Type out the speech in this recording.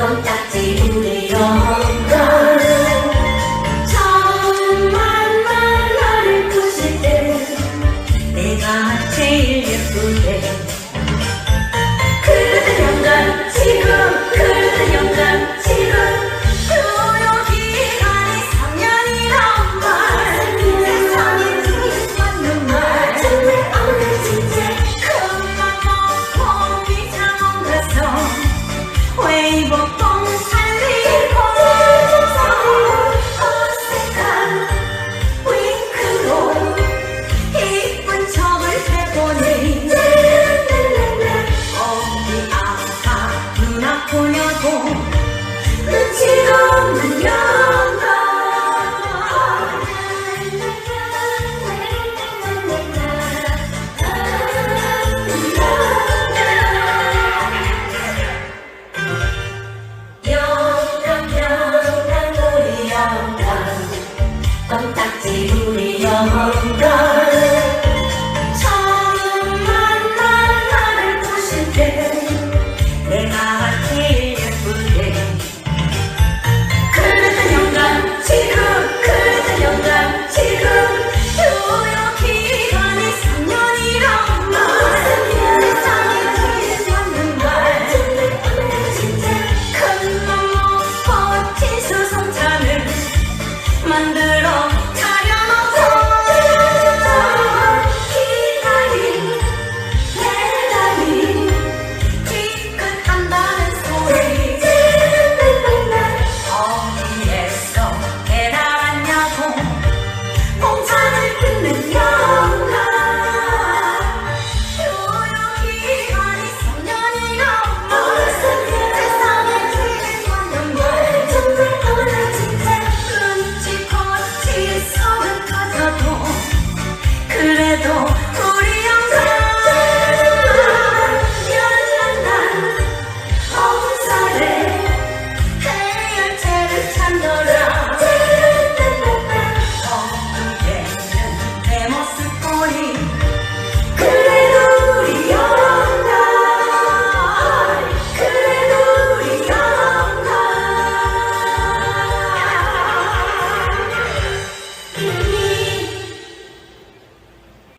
껌딱지 우리 연결 처음 만난 나를 보실 때 내가 제일 예쁘게. 그릇은 연결 지금 그릇은 연결 지금 교육기간이 3년이란 말. 세상에 두기 맞는 정말 오늘 진짜. 큰맘 먹고 비장 가서 웨이버 under